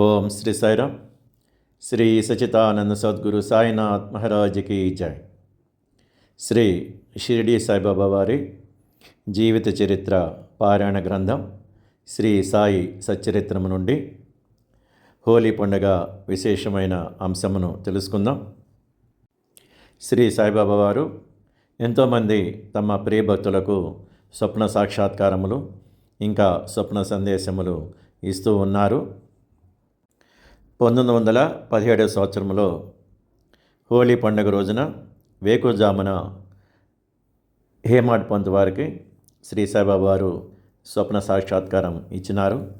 ఓం శ్రీ సాయిరామ్. శ్రీ సచితానంద సద్గురు సాయినాథ్ మహారాజ్కి జై. శ్రీ షిరిడి సాయిబాబా వారి జీవిత చరిత్ర పారాయణ గ్రంథం శ్రీ సాయి సచ్చరిత్రము నుండి హోలీ పండుగ విశేషమైన అంశమును తెలుసుకుందాం. శ్రీ సాయిబాబా వారు ఎంతోమంది తమ ప్రియభక్తులకు స్వప్న సాక్షాత్కారములు ఇంకా స్వప్న సందేశములు ఇస్తూ ఉన్నారు. పంతొమ్మిది వందల పదిహేడవ సంవత్సరంలో హోలీ పండుగ రోజున వేకుజామున హేమాడ్ పంత్ వారికి శ్రీ సాయిబాబా వారు స్వప్న సాక్షాత్కారం ఇచ్చినారు.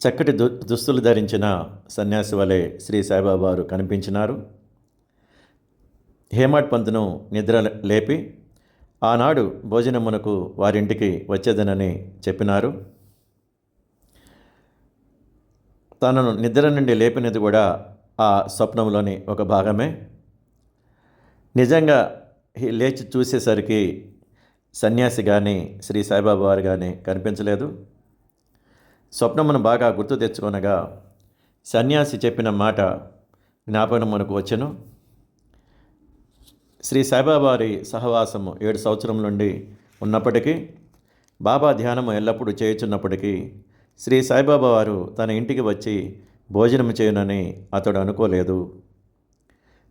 చక్కటి దు దుస్తులు ధరించిన సన్యాసి వలె శ్రీ సాయిబాబా వారు కనిపించినారు. హేమాడ్ పంత్ను నిద్ర లేపి ఆనాడు భోజనమునకు వారింటికి వచ్చేదనని చెప్పినారు. తనను నిద్ర నుండి లేపినది కూడా ఆ స్వప్నంలోని ఒక భాగమే. నిజంగా లేచి చూసేసరికి సన్యాసి కానీ శ్రీ సాయిబాబా వారు కానీ కనిపించలేదు. స్వప్నమును బాగా గుర్తు తెచ్చుకొనగా సన్యాసి చెప్పిన మాట జ్ఞాపకం మనకు వచ్చెను. శ్రీ సాయిబాబా వారి సహవాసము ఏడు సంవత్సరం నుండి ఉన్నప్పటికీ బాబా ధ్యానము ఎల్లప్పుడూ చేయుచున్నప్పటికీ శ్రీ సాయిబాబా వారు తన ఇంటికి వచ్చి భోజనం చేయునని అతడు అనుకోలేదు.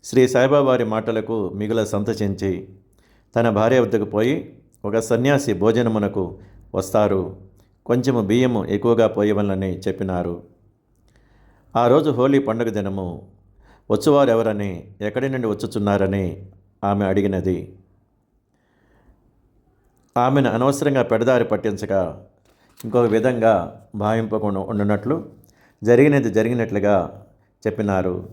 శ్రీ సాయిబాబా వారి మాటలకు మిగుల సంతసించి తన భార్య వద్దకు పోయి ఒక సన్యాసి భోజనమునకు వస్తారు. కొంచెము బియ్యము ఎక్కువగా పోయవలనని చెప్పినారు. ఆ రోజు హోలీ పండుగ దినము వచ్చువారు ఎవరని ఎక్కడి నుండి వచ్చుచున్నారని ఆమె అడిగినది. ఆమెను అనవసరంగా పెడదారి పట్టించగా ఇంకొక విధంగా భావింపకుండా ఉండునట్లు జరిగినది జరిగినట్లుగా చెప్పినారు.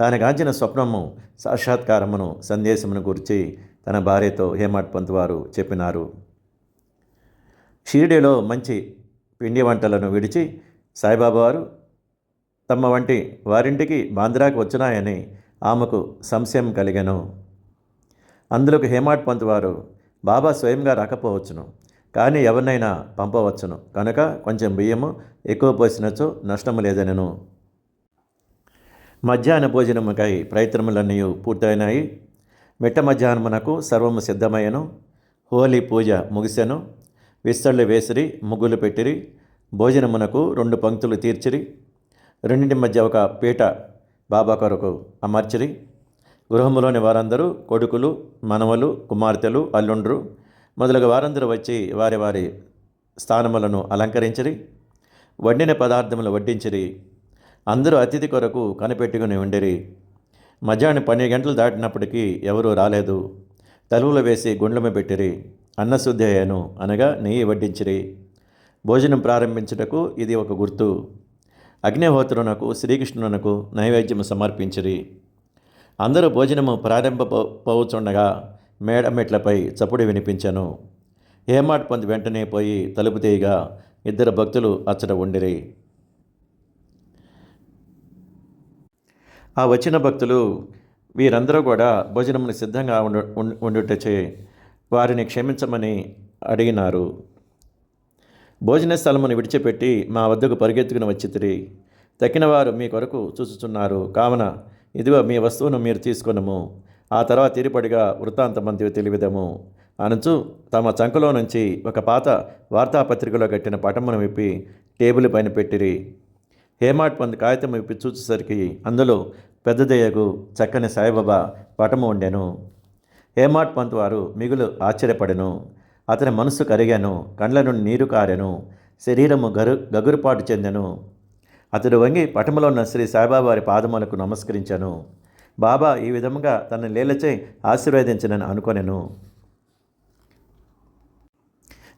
తాను గాంచిన స్వప్నము సాక్షాత్కారమును సందేశమును గురించి తన భార్యతో హేమట్ పంత్ వారు చెప్పినారు. షిరిడీలో మంచి పిండి వంటలను విడిచి సాయిబాబా వారు తమ వంటి వారింటికి బాంద్రాకు వచ్చినాయని ఆమెకు సంశయం కలిగను. అందులోకి హేమాడ్ పంత్ వారు బాబా స్వయంగా రాకపోవచ్చును. కానీ ఎవరినైనా పంపవచ్చును. కనుక కొంచెం బియ్యము ఎక్కువ పోసినచో నష్టము లేదనను. మధ్యాహ్న భోజనముకై ప్రయత్నములన్నీ పూర్తయినాయి. మిట్ట మధ్యాహ్నమునకు సర్వము సిద్ధమయ్యను. హోలీ పూజ ముగిసెను. విస్తళ్ళు వేసిరి ముగ్గులు పెట్టిరి. భోజనమునకు రెండు పంక్తులు తీర్చిరి. రెండింటి మధ్య ఒక పీట బాబా కొరకు అమర్చిరి. గృహములోని వారందరూ కొడుకులు మనవలు కుమార్తెలు అల్లుండ్రు. మొదలగు వారందరూ వచ్చి వారి వారి స్థానములను అలంకరించిరి వండిన పదార్థములు వడ్డించిరి అందరూ అతిథి కొరకు కనిపెట్టుకుని ఉండిరి. మధ్యాహ్నం పన్నెండు గంటలు దాటినప్పటికీ ఎవరూ రాలేదు. తలువులు వేసి గుండ్లము పెట్టిరి. అన్నశుద్ధి అయ్యాను అనగా నెయ్యి వడ్డించిరి. భోజనం ప్రారంభించుటకు ఇది ఒక గుర్తు. అగ్నిహోత్రునకు శ్రీకృష్ణునకు నైవేద్యము సమర్పించిరి. అందరూ భోజనము ప్రారంభపోవచుండగా మేడ మెట్లపై చప్పుడు వినిపించను. హేమాడ్ పొంది వెంటనే పోయి తలుపు తీయగా ఇద్దరు భక్తులు అచ్చట ఉండిరి. ఆ వచ్చిన భక్తులు వీరందరూ కూడా భోజనమును సిద్ధంగా ఉండు ఉండుటచే వారిని క్షమించమని అడిగినారు. భోజన స్థలమును విడిచిపెట్టి మా వద్దకు పరిగెత్తుకుని వచ్చితిరి. తక్కినవారు మీ కొరకు చూచుచున్నారు. కావున ఇదిగో మీ వస్తువును మీరు తీసుకొనము. ఆ తర్వాత తీరిపడిగా వృత్తాంతమంతి తెలివిదము అనుచు తమ చంకలో నుంచి ఒక పాత వార్తాపత్రికలో కట్టిన పటమును విప్పి టేబుల్ పైన పెట్టిరి. హేమాట్ పంద్ కాగితం విప్పి చూసేసరికి అందులో పెద్దదయ్యకు చక్కని సాయిబాబా పటము ఉండెను. హేమాట్ పంత్ వారు మిగులు ఆశ్చర్యపడెను. అతని మనస్సు కరిగాను కండ్ల నుండి నీరు కారెను శరీరము గరు గగురుపాటు చెందెను. అతడు వంగి పటములో ఉన్న శ్రీ సాయిబాబా వారి పాదములకు నమస్కరించాను. బాబా ఈ విధముగా తన లీలచే ఆశీర్వదించనని అనుకొనెను.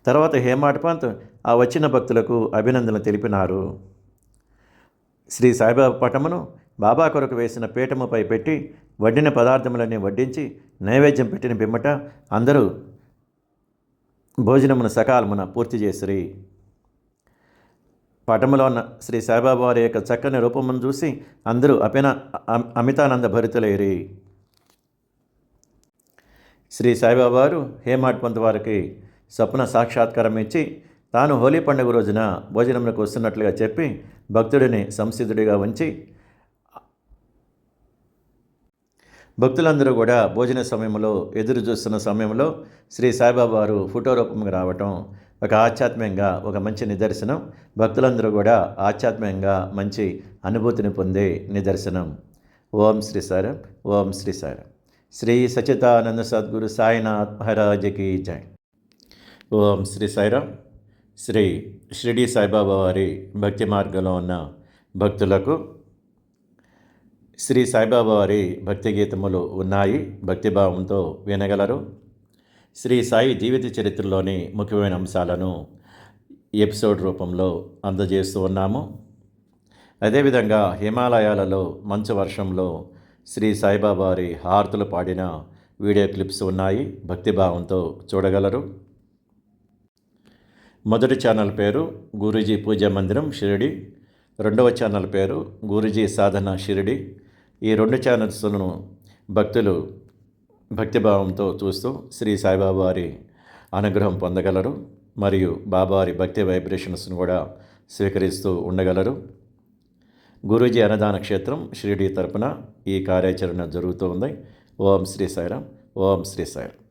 తర్వాత హేమాడ్ పంత్ ఆ వచ్చిన భక్తులకు అభినందనలు తెలిపినారు. శ్రీ సాయిబాబా పటమును బాబా కొరకు వేసిన పీఠముపై పెట్టి వడ్డిన పదార్థములన్నీ వడ్డించి నైవేద్యం పెట్టిన పిమ్మట అందరూ భోజనమును సకాలమున పూర్తి చేసిరి. పటములో ఉన్న శ్రీ సాయిబాబా వారి యొక్క చక్కని రూపమును చూసి అందరూ అపిన అమితానంద భరితులైరి శ్రీ సాయిబాబా వారు హేమాడ్ పంత్ వారికి స్వప్న సాక్షాత్కారం ఇచ్చి తాను హోలీ పండుగ రోజున భోజనంలోకి వస్తున్నట్లుగా చెప్పి భక్తుడిని సంసిద్ధుడిగా ఉంచి భక్తులందరూ కూడా భోజన సమయంలో ఎదురు చూస్తున్న సమయంలో శ్రీ సాయిబాబా వారు ఫోటో రూపంగా రావటం ఒక ఆధ్యాత్మికంగా ఒక మంచి నిదర్శనం. భక్తులందరూ కూడా ఆధ్యాత్మికంగా మంచి అనుభూతిని పొందే నిదర్శనం. ఓం శ్రీ సారం ఓం శ్రీ సారం. శ్రీ సచితానంద సద్గురు సాయినాథ్ మహారాజకి జై. ఓం శ్రీ సాయిరామ్ శ్రీ షిరిడి సాయిబాబా వారి భక్తి మార్గంలో ఉన్న భక్తులకు శ్రీ సాయిబాబా వారి భక్తి గీతములు ఉన్నాయి. భక్తిభావంతో వినగలరు. శ్రీ సాయి జీవిత చరిత్రలోని ముఖ్యమైన అంశాలను ఎపిసోడ్ రూపంలో అందజేస్తూ ఉన్నాము. అదేవిధంగా హిమాలయాలలో మంచు వర్షంలో శ్రీ సాయిబాబా వారి హారతులు పాడిన వీడియో క్లిప్స్ ఉన్నాయి. భక్తిభావంతో చూడగలరు. మొదటి ఛానల్ పేరు గురూజీ పూజా మందిరం షిరిడి. రెండవ ఛానల్ పేరు గురూజీ సాధన షిరిడి. ఈ రెండు ఛానల్స్లను భక్తులు భక్తిభావంతో చూస్తూ శ్రీ సాయిబాబా వారి అనుగ్రహం పొందగలరు మరియు బాబావారి భక్తి వైబ్రేషన్స్ను కూడా స్వీకరిస్తూ ఉండగలరు. గురూజీ అన్నదాన క్షేత్రం షిరిడి తరపున ఈ కార్యాచరణ జరుగుతూ ఉంది. ఓం శ్రీ సాయిరాం ఓం శ్రీ సాయిరాం